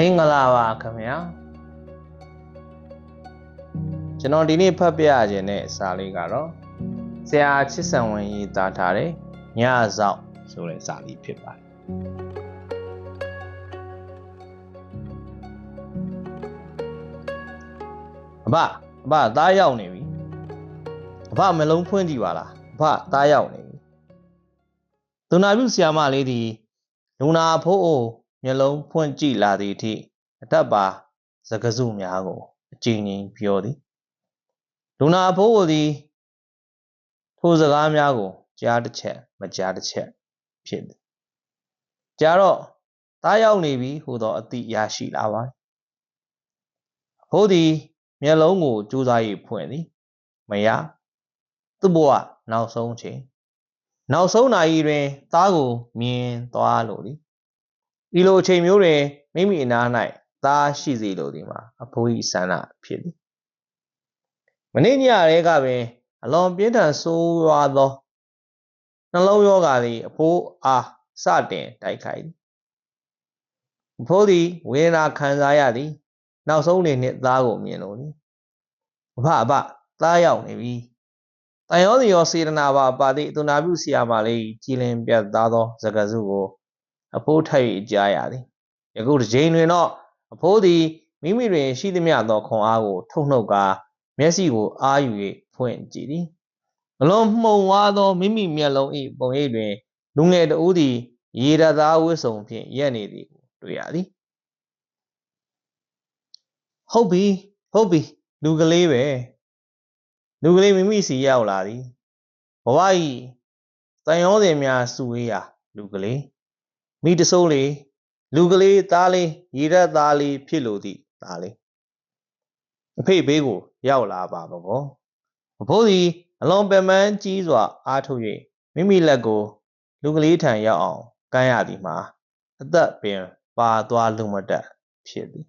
မင်္ဂလာပါခင်ဗျာကျွန်တော်ဒီနေ့ဖတ်ပြခြင်းတဲ့စာလေးကတော့ဆရာချစ်ဆံဝင်ရေးသားထားတဲ့ညဆောက်ဆိုတဲ့စာလေးဖြစ်ပါတယ်အဘအဘသားရောက်နေပြီအဘမလုံးဖွင့်ကြည့်ပါလားအဘသားရောက်နေပြီသူနာပြုဆရာမလေးဒီလူနာဖိုးအို မျက်လုံးဖွင့်ကြည့်လာသည့်အထိအတတ်ပါစကားစုများကိုအကြိမ်ကြိမ်ပြောသည်လူနာအဖိုးကိုသည်ထိုစကားများကိုကြားတစ်ချက်မကြားတစ်ချက်ဖြစ်သည်ကြားတော့တားရောက်နေပြီဟူသောအသည့်ရရှိလာပါအဖိုးသည်မျက်လုံးကိုကြိုးစား၍ဖွင့်သည်မရသူ့ဘဝနောက်ဆုံးချိန်နောက်ဆုံးနာရီတွင်သားကိုမြင်သွားလိုသည် ဤလိုအချိန်မျိုးတွင်မိမိအနား၌သားရှိစေလိုသည်မှာအဖိုး၏ဆန္ဒဖြစ်သည်မနေ့ညရဲကပင် အလွန်ပြင်းထန်ဆိုးရွားသောနှလုံးရောဂါသည်အဖိုးအားစတင်တိုက်ခိုက်သည်အဖိုးသည်ဝေဒနာခံစားရသည် နောက်ဆုံးနေနှင့်သားကိုမြင်လိုသည်အဖအဖသားရောက်နေပြီတန်ရောစီရောစေတနာပါပါသည့်သူနာပြုဆရာမလေးကြည်လင်ပြတ်သားသောစကားစုကို အဖိုးထိုက်ကြားရသည်ယခုတစ်ချိန်တွင်တော့အဖိုးသည်မိမိတွင်ရှိသမျှသောခွန်အားကို ထုတ်နှုတ်ကာမျက်စိကိုအာယူ၍ဖွင့်ကြည့်သည်အလွန်မှုံဝါသောမိမိမျက်လုံး၏ပုံရိပ်တွင်လူငယ်တဦးသည်ရေရသားဝတ်စုံဖြင့်ရက်နေသည်ကိုတွေ့ရသည်ဟုတ်ပြီဟုတ်ပြီလူကလေးပဲလူကလေးမိမိစီရောက်လာသည်ဘဝ၏တန်ရောစင်များစုဝေးရာလူကလေး မိတဆိုးလေးလူကလေးသားလေးရေရက်သားလေးဖြစ်လို့သည့်သားလေးအဖေဘေးကိုရောက်လာပါဘောအဖိုးသည်အလွန်ပင်ပန်းကြီးစွာအားထုတ်၍မိမိလက်ကိုလူကလေးထံရောက်အောင်ကမ်းရသည်မှာအသက်ပင်ပါသွားလုံမတက်ဖြစ်သည်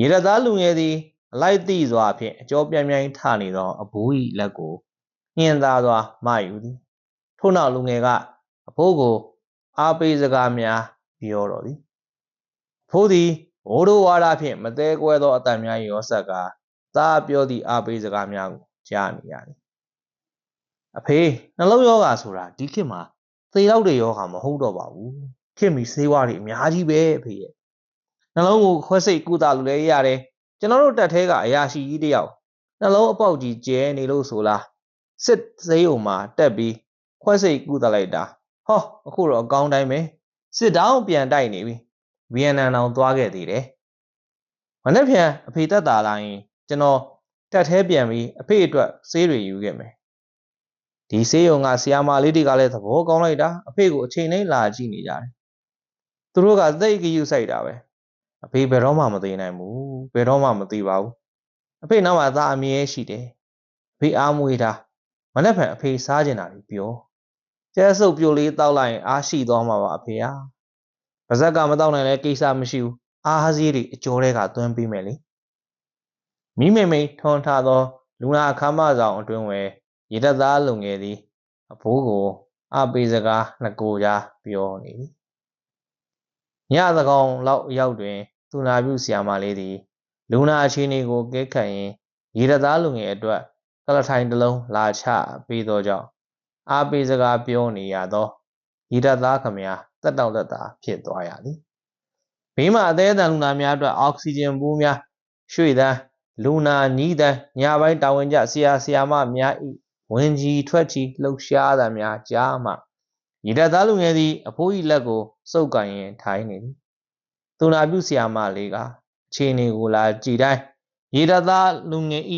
ရေရသားလူငယ်သည်အလိုက်သိစွာဖြင့်အကျော်ပြိုင်ပြိုင်ထနေသောအဘိုး၏လက်ကိုညှင်သာစွာမယူသည်ထို့နောက်လူငယ်ကအဖိုးကို အားပေးစကားများပြောတော်သည်အဖိုးသည်ဘိုးတို့ဝါဒဖြင့်မသေးကွဲသောအတန်များရောဆက်ကသားပြောသည့်အားပေးစကားများကိုကြားနေရသည်အဖေနှလုံးယောဂါဆိုတာဒီခေတ်မှာသေရောက်တဲ့ယောဂါမဟုတ်တော့ပါဘူးခေတ်မီဆေးဝါးတွေအများကြီးပဲအဖေရဲ့နှလုံးကိုခွဲစိတ်ကုသလို့လည်းရတယ်ကျွန်တော်တို့တက်သေးကအရာရှိကြီးတယောက်နှလုံးအပေါက်ကြီးကျဲနေလို့ဆိုလားစစ်စေးုံမှာတက်ပြီးခွဲစိတ်ကုသလိုက်တာ ဟောအခုတော့အကောင်းတိုင်းပဲစစ်တောင်းပြန်တိုက်နေပြီဗီယက်နမ်တောင်သွားခဲ့သေးတယ်မနေ့ပြန်အဖေတက်တာလာရင်ကျွန်တော်တက်သေးပြန်ပြီးအဖေအတွက်ဆေးတွေယူခဲ့မယ်ဒီဆေးရုံကဆီယာမာလေးတွေကလည်းသဘောကောင်းလိုက်တာအဖေကိုအချိန်တိုင်းလာကြည့်နေကြတယ်သူတို့ကသိတ်ကယူဆိုင်တာပဲအဖေဘယ်တော့မှမသိနိုင်ဘူးဘယ်တော့မှမသိပါဘူးအဖေနောက်မှာသားအမြဲရှိတယ်အဖေအားမွေးတာမနေ့ဖန်အဖေစားကျင်တာပြီးပြော ကျဲဆုပ်ပြိုလေးတောက်လိုက်ရင်အားရှိသွားမှာပါအဖေဟာပါဇက်ကမတောက်နိုင်လဲကိစ္စမရှိဘူးအားဟားစည်းတွေအကျော်တွေကသွင်းပေးမယ်လေမိမိမိထွန်ထားသော လူနာအခမ်းမဆောင်အတွင်းဝယ်ရေတက်သားလုံငယ်သည်အဖိုးကိုအပေးစကားနှစ်ကိုကြားပြောနေသည်ညသကောင်လောက်ရောက်တွင် သူနာပြုဆရာမလေးသည် လူနာအခြေအနေကိုကဲခတ်ရင်ရေတက်သားလုံငယ်အတွက်ကလထိုင်တစ်လုံးလာချပေးသောကြောင့် အားပေးစကားပြောနေရသောရေတက်သားခမများတက်တောင့်တက်တာဖြစ်သွားရသည်ဘေးမှာအသေးအတန်လူနာများအတွက်အောက်ဆီဂျင်ဘူးများရွှေ့သန်းလူနာနီးသန်းညပိုင်းတာဝန်ကျဆရာဆရာမများ၏ဝင်ကြီးထွက်ကြီးလှုပ်ရှားသံများကြားမှရည်တသားလူငယ်သည်အဖိုး၏လက်ကိုစုပ်ကန်ရင်ထိုင်နေသည်သူနာပြုဆရာမလေးကအခြေအနေကိုလာကြည်တိုင်းရည်တသားလူငယ်၏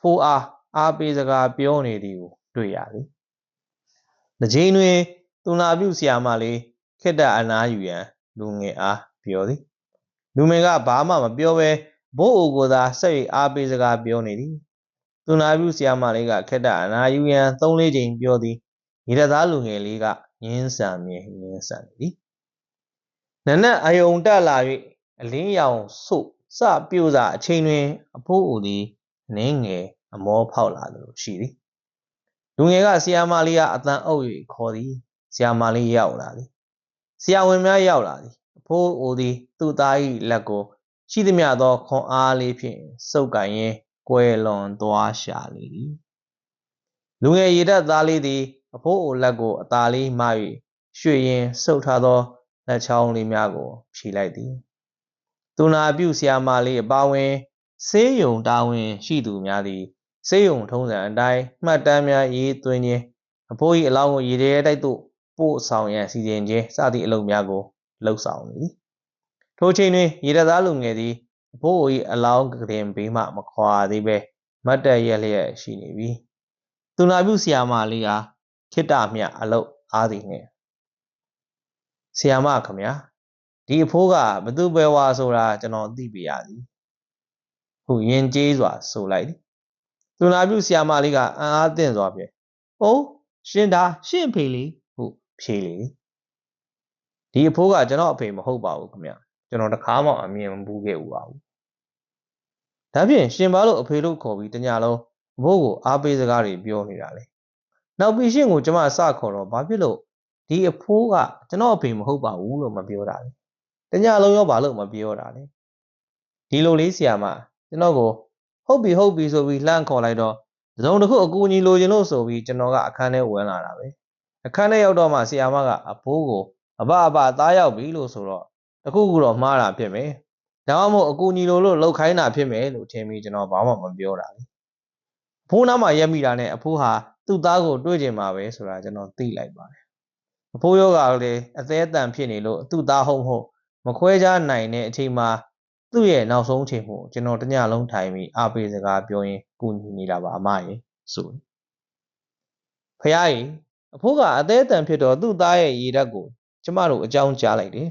ဖိုးအားအားပေးစကားပြောနေသည်ကိုတွေ့ရသည်။ တစ်ချိန်တွင်သူနာပြုဆရာမလေးခက်တအနားယူရန်လူငယ်အားပြောသည်။လူငယ်ကဘာမှမပြောဘဲဘို့အိုကိုသာဆက်၍အားပေးစကားပြောနေသည်သူနာပြုဆရာမလေးကခက်တာအနာယူရန်၃လေးချိန်ပြောသည်ရေတသားလူငယ်လေးကငင်းဆန်မြင်ငင်းဆန်သည်နနက်အယုံတက်လာ၍အလင်းရောင်ဆို့စပြိုစာအချိန်တွင် အဖိုးအိုသည်နင်းငယ်အမောဖောက်လာသလိုရှိသည် လူငယ်ကဆရာမလေးကအတန်အုပ်၍ခေါ်သည်ဆရာမလေးရောက်လာသည်ဆရာဝန်များရောက်လာသည်အဖိုးဖိုးအိုသည်သူ့သား၏လက်ကိုရှိသည်မျှသောခွန်အားလေးဖြင့်စုပ်ကိုင်ရင်းကွယ်လွန်သွားရှာလေသည်လူငယ်ရေတပ်သားလေးသည်အဖိုးအိုလက်ကိုအသာလေးမ၍ရွှေရင်ဆုပ်ထားသောလက်ချောင်းလေးများကိုဖြီလိုက်သည်သူနာပြုဆရာမလေးအပါဝင်ဆေးရုံတာဝန်ရှိသူများသည် ဆေးရုံထုံးစံအတိုင်းမှတ်တမ်းများရေးသွင်းခြင်းအဖိုး၏အလောင်းကိုရေထဲတိုက်သို့ပို့ဆောင်ရန်စီစဉ်ခြင်းစသည့်အလုပ်များကိုလှုပ်ဆောင်နေသည်ထိုချိန်တွင်ရေတပ်သားလူငယ်သည်အဖိုးအို၏အလောင်းကတင်ဘေးမှမခွာသေးပဲမတ်တက်ရက်လျက်ရှိနေပြီသူနာပြုဆရာမလေးအားခိတ္တမြအလုပ်အားသည်နှင့်ဆရာမခမညာဒီအဖိုးကဘသူပဲဝါဆိုတာကျွန်တော်သိပြရသည်ဟုယင်ကျေးစွာဆိုလိုက်သည် သူနာပြုဆရာမလေးကအံ့အားသင့်စွာဖြင့်အိုးရှင်ဒါရှင့်ဖေလေးဟုဖြေလေဒီအဖိုးကကျွန်တော်အဖေမဟုတ်ပါဘူးခမညာကျွန်တော်တခါမှအမြင်မဘူးခဲ့ဘူးပါဘူးဒါဖြင့်ရှင်ဘာလို့အဖေတို့ခေါ်ပြီးတညလုံးအဖိုးကိုအားပေးစကားတွေပြောနေတာလဲနောက်ပြီးရှင်ကိုကျမစခေါ်တော့ဘာဖြစ်လို့ဒီအဖိုးကကျွန်တော်အဖေမဟုတ်ပါဘူးလို့မပြောတာလဲတညလုံးရောဘာလို့မပြောတာလဲဒီလိုလေးဆီယာမကျွန်တော်ကို ဟုတ်ပြီဟုတ်ပြီဆိုပြီးလှမ်းခေါ်လိုက်တော့တစုံတစ်ခုအကူအညီလိုချင်လို့ဆိုပြီးကျွန်တော်ကအခန်းထဲဝင်လာတာပဲအခန်းထဲရောက်တော့မှဆီယာမကအဖိုးကိုအဘအဘသားရောက်ပြီလို့ဆိုတော့တခုခုတော့မှားတာဖြစ်မယ်ဒါမှမဟုတ်အကူအညီလိုလို့လှုပ်ခိုင်းတာဖြစ်မယ်လို့ထင်ပြီးကျွန်တော်ဘာမှမပြောတာလေအဖိုးနားမှာရက်မိတာနဲ့အဖိုးဟာသူ့သားကိုတွေ့ကျင်မှာပဲဆိုတာကျွန်တော်သိလိုက်ပါတယ်အဖိုးယောဂါလည်းအသေးအတန်ဖြစ်နေလို့သူ့သားဟုတ်မဟုတ်မခွဲခြားနိုင်တဲ့အချိန်မှာ သူ့ရဲ့နောက်ဆုံးချိန်မှုကျွန်တော်တညလုံးထိုင်ပြီးအားပေးစကားပြောရင်းကူညီနေတာပါအမရေဆိုဖះကြီးအဖိုးကအသေးအတန်ဖြစ်တော့သူ့သားရဲ့ရေဓာတ်ကိုကျမတို့အကြောင်းကြားလိုက်တယ်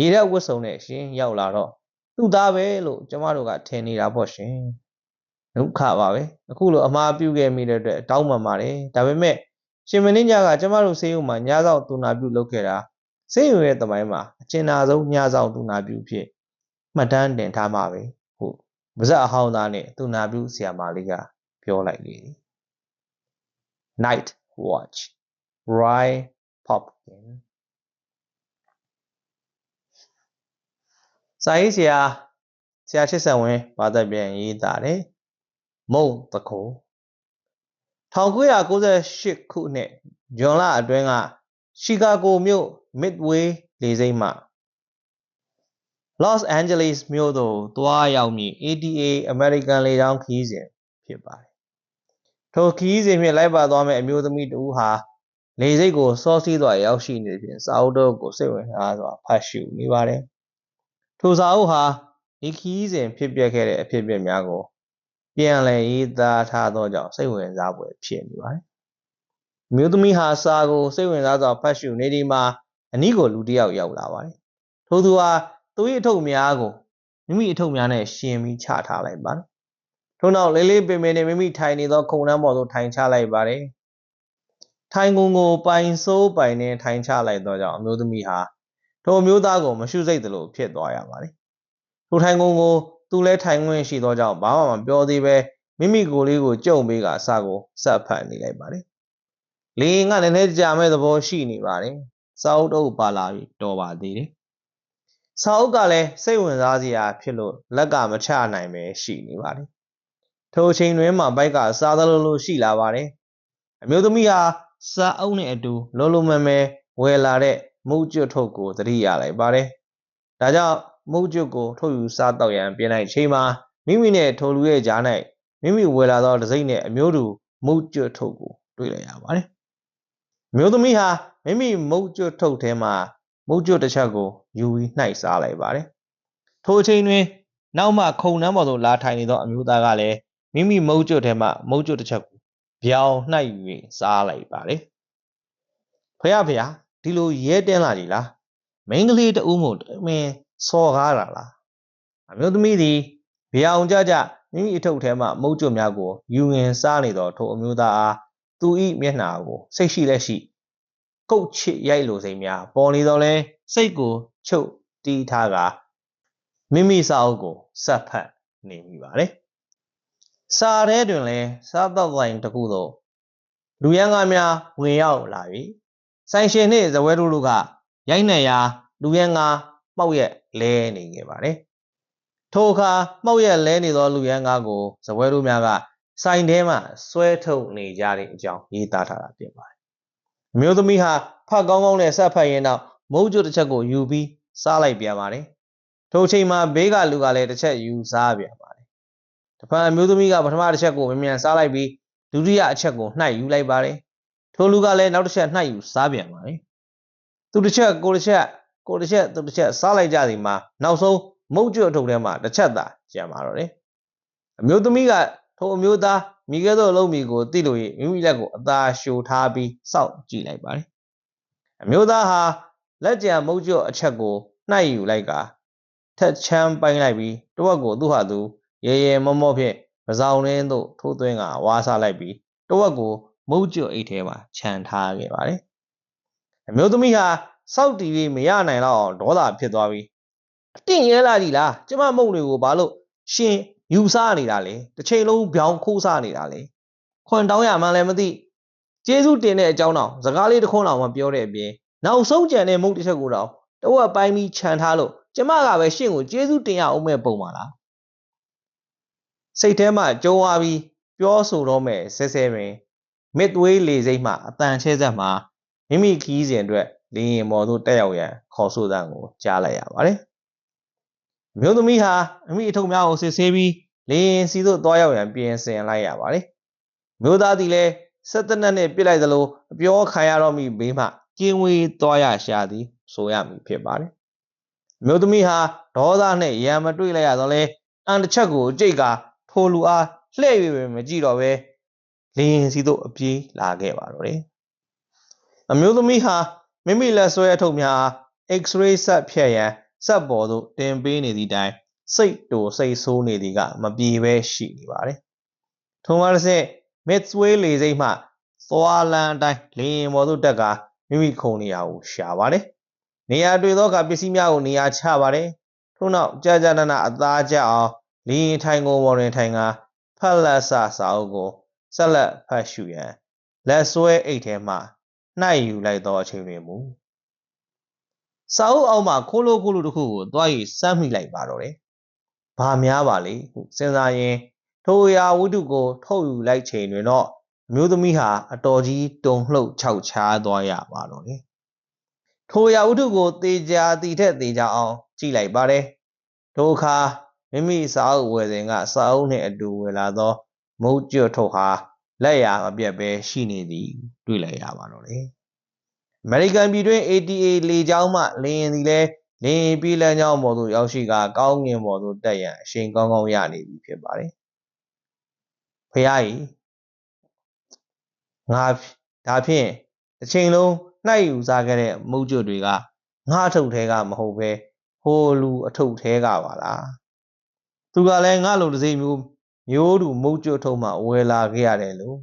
ရေဓာတ်ဝတ်စုံနဲ့ရှင်ရောက်လာတော့သူ့သားပဲလို့ကျမတို့ကထင်နေတာပေါ့ရှင်ဒုက္ခပါပဲအခုလိုအမှားပြုခဲ့မိတဲ့အတွက်တောင်းပန်ပါတယ်ဒါပေမဲ့ရှင်မင်းညကကျမတို့ဆေးရုံမှာညဆောင်သူနာပြုလုပ်ခဲ့တာဆေးရုံရဲ့တမိုင်းမှာအကျဉ်းနာဆုံးညဆောင်သူနာပြုဖြစ် မှတ်တမ်းတင်ထားမှာပဲဟုတ်ပါဇက်အဟောင်းသားနဲ့သူနာပြုဆရာမလေးကပြောလိုက်လေ Night Watch Roy Popkin စာရေးဆရာဆရာချစ်ဆန်ဝင်းဘာသာပြန်ရေးတာတယ်မုံတခို1998ခုနှစ်ဇွန်လအတွင်းကရှီကာဂိုမြို့ Midway လေဆိပ်မှ Los Angeles မြို့သို့တွားရောက်မည့် ATA American လေကြောင်းခရီးစဉ်ဖြစ်ပါတယ်။ထိုခရီးစဉ်ဖြင့်လိုက်ပါသွားမယ့်အမျိုးသမီးတဦးဟာလေဆိပ်ကိုစောစီးစွာရောက်ရှိနေဖြင့်စာအုပ်တို့ကိုစိတ်ဝင်စားစွာဖတ်ရှုနေပါတယ်။ထိုစာအုပ်ဟာဒီခရီးစဉ်ဖြစ်ပျက်ခဲ့တဲ့အဖြစ်အပျက်များကိုပြန်လည်ရေးသားထားသောကြောင့်စိတ်ဝင်စားဖွယ်ဖြစ်နေပါတယ်။မြို့သမီးဟာစာကိုစိတ်ဝင်စားစွာဖတ်ရှုနေဒီမှာအနီးကိုလူတစ်ယောက်ရောက်လာပါတယ်။ထိုသူဟာ သူ၏အထုပ်များကိုမိမိအထုပ်များနဲ့ရှင်ပြီးချထားလိုက်ပါတယ်။ထို့နောက်လေးလေးပင်ပင်နဲ့မိမိထိုင်နေသောခုံနှန်းပေါ်သို့ထိုင်ချလိုက်ပါတယ်။ထိုင်ကုန်ကိုပိုင်စိုးပိုင်နဲ့ထိုင်ချလိုက်သောကြောင့်အမျိုးသမီးဟာထိုအမျိုးသားကိုမရှုစိတ်သလိုဖြစ်သွားရပါတယ်။ထိုထိုင်ကုန်ကိုသူလဲထိုင်ခွင့်ရှိသောကြောင့်ဘာမှမပြောသေးပဲမိမိကိုယ်လေးကိုကြုံပေးကအစကိုစက်ဖတ်နေလိုက်ပါတယ်။လေကလည်းနည်းနည်းကြာမဲ့သဘောရှိနေပါတယ်။စာအုပ်တော့ပါလာပြီတော်ပါသေးတယ်။ စာအုပ်ကလည်းစိတ်ဝင်စားစရာဖြစ်လို့လက်ကမချနိုင်ပဲရှိနေပါတယ်။ထိုအချိန်တွင်မှဘိုက်ကစားသလိုလိုရှိလာပါတယ်။အမျိုးသမီးဟာစာအုပ်နဲ့အတူလောလောမဲမဲဝယ်လာတဲ့မုတ်ကျွတ်ထုတ်ကိုသတိရလိုက်ပါတယ်။ဒါကြောင့်မုတ်ကျွတ်ကိုထုတ်ယူစားတော့ရန်ပြင်လိုက်ချိန်မှာမိမိနဲ့ထိုလူရဲ့ကြား၌မိမိဝယ်လာသောတစိမ့်နဲ့အမျိုးတူမုတ်ကျွတ်ထုတ်ကိုတွေ့လိုက်ရပါတယ်။မျိုးသမီးဟာမိမိမုတ်ကျွတ်ထုတ်ထဲမှာ မုတ်ကျွတ်တစ်ချက်ကိုယူပြီးနှိုက်စားလိုက်ပါတယ်။ထိုအချိန်တွင် နောက်မှခုံနှမ်းပေါ်သို့လာထိုင်နေသောအမျိုးသားကလည်းမိမိမုတ်ကျွတ်ထဲမှမုတ်ကျွတ်တစ်ချက်ကိုဗျောင်နှိုက်၍စားလိုက်ပါတယ်။ဖះဖះဒီလိုရဲတင်းလာကြီးလားမိန်းကလေးတဦးမို့မင်းစော်ကားတာလားအမျိုးသမီးသည်ဗျောင်ကြကြမိမိအထုပ်ထဲမှမုတ်ကျွတ်များကိုယူငင်စားနေသောထိုအမျိုးသားအားသူ၏မျက်နှာကိုစိတ်ရှိလက်ရှိ ကုတ်ချစ်ရိုက်လိုစိမ်များပေါ်နေတော့လဲစိတ်ကိုချုပ်တီးထားကမိမိစာအုပ်ကိုစက်ဖတ်နေမိပါတယ်စာထဲတွင်လဲစားတော့တိုင်းတစ်ခုသောလူရန်ကားများဝင်ရောက်လာပြီဆိုင်ရှင်နှင့်ဇဝဲတို့တို့ကရိုက်နှံရာလူရန်ကားမှောက်ရက်လဲနေခဲ့ပါတယ်ထိုအခါမှောက်ရက်လဲနေသောလူရန်ကားကိုဇပွဲတို့များကဆိုင်ထဲမှဆွဲထုတ်နေကြတဲ့အကြောင်းရေးသားထားတာဖြစ်ပါတယ် အမျိုးသမီးဟာဖတ်ကောင်းကောင်းနဲ့ဆက်ဖတ်ရင်းနောက်မုတ်ကျွတ်တစ်ချက်ကိုယူပြီးစားလိုက်ပြန်ပါတယ်ထိုအချိန်မှာဘေးကလူကလည်းတစ်ချက်ယူစားပြန်ပါတယ်တပံအမျိုးသမီးကပထမတစ်ချက်ကိုမြန်မြန်စားလိုက်ပြီးဒုတိယအချက်ကိုနှိုက်ယူလိုက်ပါတယ်ထိုလူကလည်းနောက်တစ်ချက်နှိုက်ယူစားပြန်ပါတယ်သူတစ်ချက်ကိုတစ်ချက်ကိုတစ်ချက်သူတစ်ချက်စားလိုက်ကြစီမှာနောက်ဆုံးမုတ်ကျွတ်အထုပ်ထဲမှာတစ်ချက်သာကျန်ပါတော့တယ်အမျိုးသမီးက ထိုအမျိုးသားမိခဲ့သောအလုံးမီကိုတိလို့၍မိမိလက်ကိုအသာရှိုထားပြီးစောင့်ကြည့်လိုက်ပါတယ်အမျိုးသားဟာလက်ကြံမုတ်ကျွတ်အချက်ကိုနှိုက်ယူလိုက်ကထက်ချမ်းပိုင်းလိုက်ပြီးတဝက်ကိုသူ့ဟာသူရေရေမောမောဖြင့်ပဇောင်ရင်းသို့ထိုးသွင်းကဝါစားလိုက်ပြီးတဝက်ကိုမုတ်ကျွတ်အိတ်ထဲမှာခြံထားခဲ့ပါတယ်အမျိုးသမီးဟာစောက်တီးပြီးမရနိုင်တော့အောင်ဒေါသဖြစ်သွားပြီးအတင်းရဲလာကြီးလားကျမမုံတွေကိုဘာလို့ရှင် ယူစားနေတာလေတစ်ချိန်လုံးဗျောင်းခိုးစားနေတာလေခွန်တောင်းရမှန်းလည်းမသိကျေးဇူးတင်တဲ့အကြောင်းတော့စကားလေးတစ်ခွန်းတော့မပြောတဲ့အပြင်နောက်ဆုံးကြံတဲ့မုတ်တစ်ချက်ကိုတော့တဝက်ပိုင်းပြီးခြံထားလို့ကျမကပဲရှင့်ကိုကျေးဇူးတင်ရအောင်မဲ့ပုံပါလားစိတ်ထဲမှာကြုံသွားပြီးပြောဆိုတော့မဲ့ဆဲဆဲပင်မစ်သွေးလေစိမ့်မှအတန်ချဲဆက်မှာမိမိခီးစဉ်အတွက်လင်းရင်မော်သို့တက်ရောက်ရန်ခေါ်ဆိုသံကိုကြားလိုက်ရပါတယ်။ မြို့သမီးဟာအမိအထုပ်များကိုစစ်ဆေးပြီးလင်းရင်စီသို့တွားရောက်ရန်ပြင်ဆင်လိုက်ရပါတယ်။မြို့သားသည်လည်းဆက်တနက်နှင့်ပြစ်လိုက်သလိုအပြောခံရတော့မိဘေးမှကျင်းဝေးတွားရရှာသည်ဆိုရမည်ဖြစ်ပါတယ်။မြို့သမီးဟာဒေါသနှင့်ရံမတွေ့လိုက်ရတော့လဲအန်တစ်ချက်ကိုကြိတ်ကထိုလူအားလှည့်၍မကြည့်တော့ပဲလင်းရင်စီသို့အပြေးလာခဲ့ပါတော့တယ်။အမျိုးသမီးဟာမိမိလက်ဆွဲအထုပ်များ X-ray ဆက်ဖြတ်ရန် ဆက်ပေါ်သို့တင်ပေးနေသည့်တိုင်စိတ်တူစိတ်ဆိုးနေသည်ကမပြေပဲရှိနေပါတယ်။ထုံးကားတစ်ဆင့်မစ်ဆွေးလေစိတ်မှသွားလန်းအတိုင်းလင်းရင်ပေါ်သို့တက်ကာမိမိခုံနေရာကိုရှာပါတယ်။နေရာတွေ့သောအခါပစ္စည်းများကိုနေရာချပါတယ်။ထို့နောက်ကြာကြာနာနာအသားကျအောင်လင်းရင်ထိုင်ကုန်ပေါ်တွင်ထိုင်ကာဖက်လက်ဆာစာအုပ်ကိုဆက်လက်ဖတ်ရှုရန်လက်ဆွဲအိတ်ထဲမှနှိုက်ယူလိုက်သောအချိန်တွင်မူ စာအုပ်အောက်မှခိုးလို့ခိုးလို့တစ်ခုကိုတွား၍စမ်းမိလိုက်ပါတော့တယ်။ဘာများပါလေဟုစဉ်းစားရင်းထိုအရာဝတ္ထုကို ထုတ်ယူလိုက်ချိန်တွင်တော့အမျိုးသမီးဟာအတော်ကြီးတုန်လှုပ်ခြောက်ခြားသွားရပါတော့တယ်။ထိုအရာဝတ္ထုကိုတေချာတီထက်တေချာအောင်ကြည့်လိုက်ပါတယ်။ထိုအခါမိမိစာအုပ်ဝယ်စဉ်ကစာအုပ်နှင့်အတူဝယ်လာသောမုတ်ကျွတ်ထုတ်ဟာလက်ရာမပြတ်ပဲရှိနေသည်တွေ့လိုက်ရပါတော့တယ်။ American ပြည်တွင်း ATA လေကြောင်းမှလင်းရင်သည်လည်းလင်းရင်ပြည်လမ်းကြောင်းပေါ်သို့ရောက်ရှိကကောင်းငင်ပေါ်သို့တက်ရန်အချိန်ကောင်းကောင်းရနေပြီဖြစ်ပါတယ်။ဖះကြီးငါဒါဖြင့်တစ်ချိန်လုံးနှိုက်ယူစားခဲ့တဲ့မုတ်ကျွတ်တွေကငါအထုပ်ထဲကမဟုတ်ပဲဟိုလူအထုပ်ထဲကပါလား။သူကလည်းငါလိုတစ်စိမျိုးမျိုးတူမုတ်ကျွတ်ထုံမှဝယ်လာခဲ့ရတယ်လို့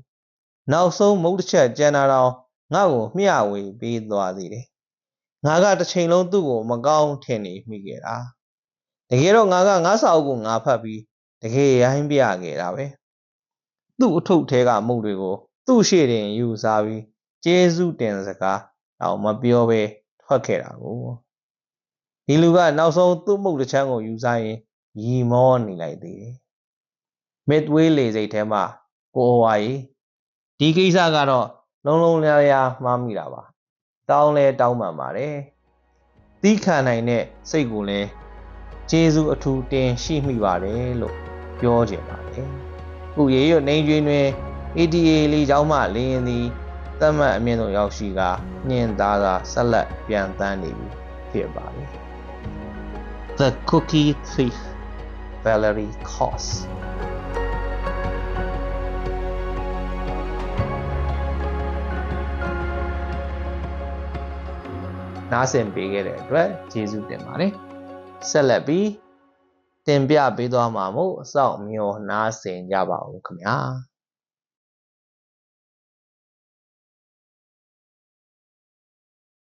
နောက်ဆုံးမုတ်တစ်ချက်ကျန်တာတော့ ငါ့ကိုမျှဝေပေးသွားသေးတယ်ငါကတစ်ချိန်လုံးသူ့ကိုမကောင်းထင်နေမိခဲ့တာတကယ်တော့ငါကငါစာအုပ်ကိုငါဖတ်ပြီးတကယ်ရိုင်းပြခဲ့တာပဲသူ့အထုပ်ထဲကမုတ်တွေကို သူ့ရှေ့တင်ယူစားပြီးကျေးဇူးတင်စကားတော့မပြောဘဲထွက်ခဲ့တာကိုဒီလူကနောက်ဆုံးသူ့မုတ်တစ်ချမ်းကိုယူစားရင်ရီမောနေလိုက်သေးတယ်မစ်ဝေးလေစိတ်ထဲမှာကိုဟွာကြီးဒီကိစ္စကတော့ လုံးလုံးလျားလျားမှားမိတာပါတောင်းလဲတောင်းပန်ပါတယ်သီးခံနိုင်တဲ့စိတ်ကိုလည်းကျေးဇူးအထူးတင်ရှိမိပါတယ်လို့ပြောကြပါတယ်ခုရေရွနေကျွင်းတွင် ATA လေးချောင်းမှလင်းရင်သည်တတ်မှတ်အမြင့်ဆုံးရောက်ရှိကညင်သားသာဆက်လက်ပြန်တန်းနေပြီဖြစ်ပါတယ် The Cookie Thief Valerie Koss နားဆင်ပေးခဲ့တဲ့အတွက်ကျေးဇူးတင်ပါတယ်ဆက်လက်ပြီးတင်ပြပေးသွားမှာမို့အစောင့်မျှော်နားဆင်ကြပါဦးခင်ဗျာ